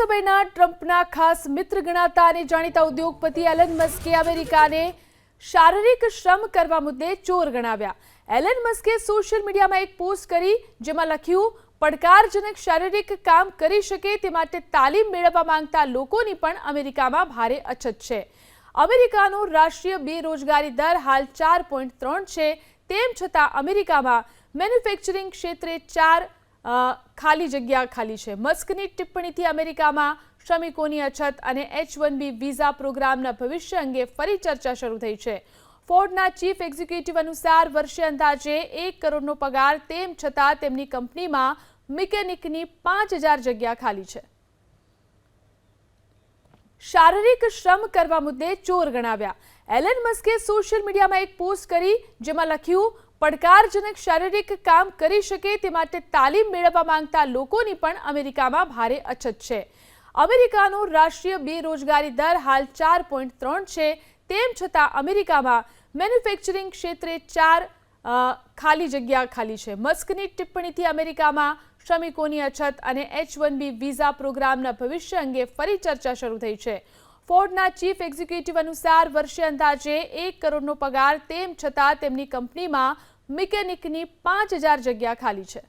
સમયના ટ્રમ્પના ખાસ મિત્ર ગણાતા અને જાણીતા ઉદ્યોગપતિ એલન મસ્કે અમેરિકાને શારીરિક શ્રમ કરવા મુદ્દે ચોર ગણાવ્યા. એલન મસ્કે સોશિયલ મીડિયામાં એક પોસ્ટ કરી જેમાં લખ્યું, પડકારજનક શારીરિક કામ કરી શકે તે માટે તાલીમ મેળવવા માંગતા લોકોની પણ અમેરિકામાં ભારે અછત છે. અમેરિકાનો રાષ્ટ્રીય બેરોજગારી દર હાલ ચાર પોઈન્ટ ત્રણ છે. તેમ છતાં અમેરિકામાં મેન્યુફેક્ચરિંગ ક્ષેત્રે ચાર ખાલી જગ્યા ખાલી છે. મસ્કની ટિપ્પણીથી અમેરિકામાં શ્રમિકોની અછત અને એચ વન બી વિઝા પ્રોગ્રામના ભવિષ્ય અંગે ફરી ચર્ચા શરૂ થઈ છે. ફોર્ડના ચીફ એક્ઝિક્યુટિવ અનુસાર વર્ષે અંદાજે એક કરોડનો પગાર, તેમ છતાં તેમની કંપનીમાં મિકેનિકની પાંચ હજાર જગ્યા ખાલી છે. શારીરિક શ્રમ કરવા મુદ્દે ચોર ગણાવ્યા. એલન મસ્કે સોશિયલ મીડિયામાં એક પોસ્ટ કરી, જેમાં લખ્યું, પડકારજનક શારીરિક કામ કરી શકે તે માટે તાલીમ મેળવવા માંગતા લોકોની પણ અમેરિકામાં ભારે અછત છે. અમેરિકાનો રાષ્ટ્રીય બેરોજગારી દર હાલ ચાર પોઈન્ટ ત્રણ છે. તેમ છતાં અમેરિકામાં મેન્યુફેક્ચરિંગ ક્ષેત્રે ચાર ખાલી જગ્યા ખાલી છે. મસ્કની ટિપ્પણીથી અમેરિકામાં શ્રમિકોની અછત અને એચ વન બી વિઝા પ્રોગ્રામના ભવિષ્ય અંગે ફરી ચર્ચા શરૂ થઈ છે. ફોર્ડના ચીફ એક્ઝિક્યુટિવ અનુસાર વર્ષે અંદાજે એક કરોડનો પગાર, તેમ છતાં તેમની કંપનીમાં મિકેનિકની પાંચ હજાર જગ્યા ખાલી છે.